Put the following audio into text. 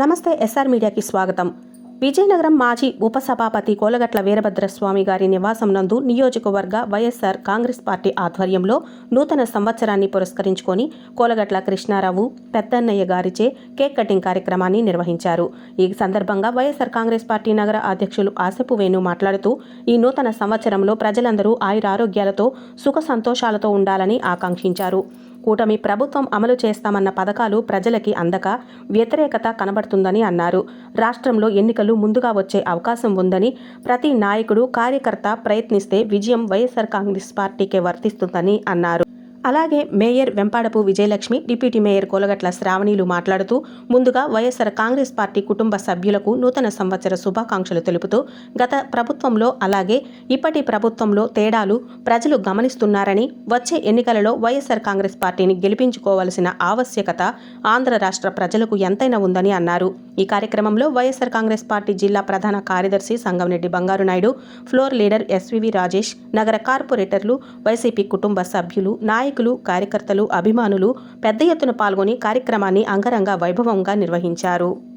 నమస్తే ఎస్ఆర్ మీడియాకి స్వాగతం. విజయనగరం మాజీ ఉపసభాపతి కోలగట్ల వీరభద్రస్వామి గారి నివాసం నందు నియోజకవర్గ వైఎస్ఆర్ కాంగ్రెస్ పార్టీ ఆధ్వర్యంలో నూతన సంవత్సరాన్ని పురస్కరించుకొని కోలగట్ల కృష్ణారావు పెద్దన్నయ్య గారిచే కేక్ కటింగ్ కార్యక్రమాన్ని నిర్వహించారు. ఈ సందర్భంగా వైఎస్ఆర్ కాంగ్రెస్ పార్టీ నగర అధ్యక్షులు ఆసపు వేణు మాట్లాడుతూ ఈ నూతన సంవత్సరంలో ప్రజలందరూ ఆయురారోగ్యాలతో సుఖ సంతోషాలతో ఉండాలని ఆకాంక్షించారు. కూటమి ప్రభుత్వం అమలు చేస్తామన్న పథకాలు ప్రజలకి అందక వ్యతిరేకత కనబడుతుందని అన్నారు. రాష్ట్రంలో ఎన్నికలు ముందుగా వచ్చే అవకాశం ఉందని ప్రతి నాయకుడు కార్యకర్త ప్రయత్నిస్తే విజయం వైఎస్ఆర్ కాంగ్రెస్ పార్టీకే వర్తిస్తుందని అన్నారు. అలాగే mayor Vempadapu Vijayalakshmi deputy mayor Kolagatla శ్రావణిలు మాట్లాడుతూ ముందుగా వైఎస్ఆర్ కాంగ్రెస్ పార్టీ కుటుంబ సభ్యులకు నూతన సంవత్సర శుభాకాంక్షలు తెలుపుతూ గత ప్రభుత్వంలో అలాగే ఇప్పటి ప్రభుత్వంలో తేడాలు ప్రజలు గమనిస్తున్నారని వచ్చే ఎన్నికలలో వైఎస్ఆర్ కాంగ్రెస్ పార్టీని గెలిపించుకోవాల్సిన ఆవశ్యకత ఆంధ్ర రాష్ట్ర ప్రజలకు ఎంతైనా ఉందని అన్నారు. ఈ కార్యక్రమంలో వైఎస్ఆర్ కాంగ్రెస్ పార్టీ జిల్లా ప్రధాన కార్యదర్శి Sangamreddy Bangaru Naidu floor leader SVV Rajesh నగర కార్పొరేటర్లు వైసీపీ కుటుంబ సభ్యులు నాయకులు కార్యకర్తలు అభిమానులు పెద్ద ఎత్తున పాల్గొని కార్యక్రమాన్ని అంగరంగ వైభవంగా నిర్వహించారు.